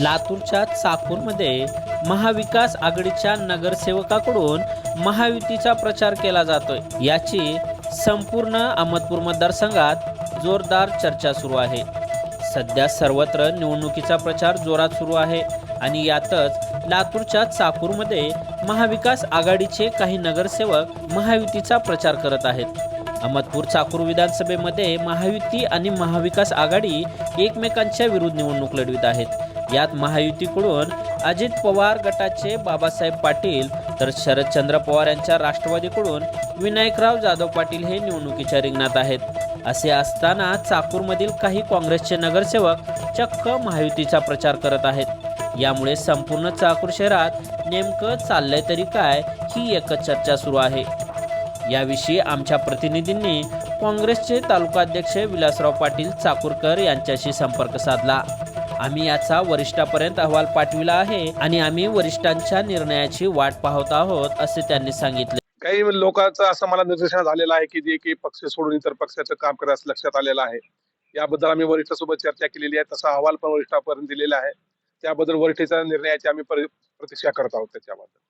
लातूरच्या चाकूरमध्ये महाविकास आघाडीच्या नगरसेवकाकडून महायुतीचा प्रचार केला जातोय. याची संपूर्ण अहमदपूर मतदारसंघात जोरदार चर्चा सुरू आहे. सध्या सर्वत्र निवडणुकीचा प्रचार जोरात सुरू आहे आणि यातच लातूरच्या चाकूरमध्ये महाविकास आघाडीचे काही नगरसेवक महायुतीचा प्रचार करत आहेत. अहमदपूर चाकूर विधानसभेमध्ये महायुती आणि महाविकास आघाडी एकमेकांच्या विरुद्ध निवडणूक लढवित आहेत. यात महायुतीकडून अजित पवार गटाचे बाबासाहेब पाटील तर शरदचंद्र पवार यांच्या राष्ट्रवादीकडून विनायकराव जाधव पाटील हे निवडणुकीच्या रिंगणात आहेत. असे असताना चाकूरमधील काही काँग्रेसचे नगरसेवक चक्क महायुतीचा प्रचार करत आहेत. यामुळे संपूर्ण चाकूर शहरात नेमकं चाललंय तरी काय ही एकच चर्चा सुरू आहे. याविषयी आमच्या प्रतिनिधींनी काँग्रेसचे तालुकाध्यक्ष विलासराव पाटील चाकूरकर यांच्याशी संपर्क साधला. आम्ही याचा वरिष्ठापर्यंत अहवाल पाठविला आहे आणि आम्ही वरिष्ठांच्या निर्णयाची वाट पाहत आहोत असे त्यांनी सांगितले. काही लोकांचं असं मला निर्देशन झालेलं आहे की जे की पक्ष सोडून इतर पक्षाचं काम करण्यास लक्षात आलेलं आहे. याबद्दल आम्ही वरिष्ठासोबत चर्चा केलेली आहे तसा अहवाल पण वरिष्ठापर्यंत दिलेला आहे. त्याबद्दल वरिष्ठाच्या निर्णयाची आम्ही परि- प्रतीक्षा करत आहोत त्याच्याबद्दल.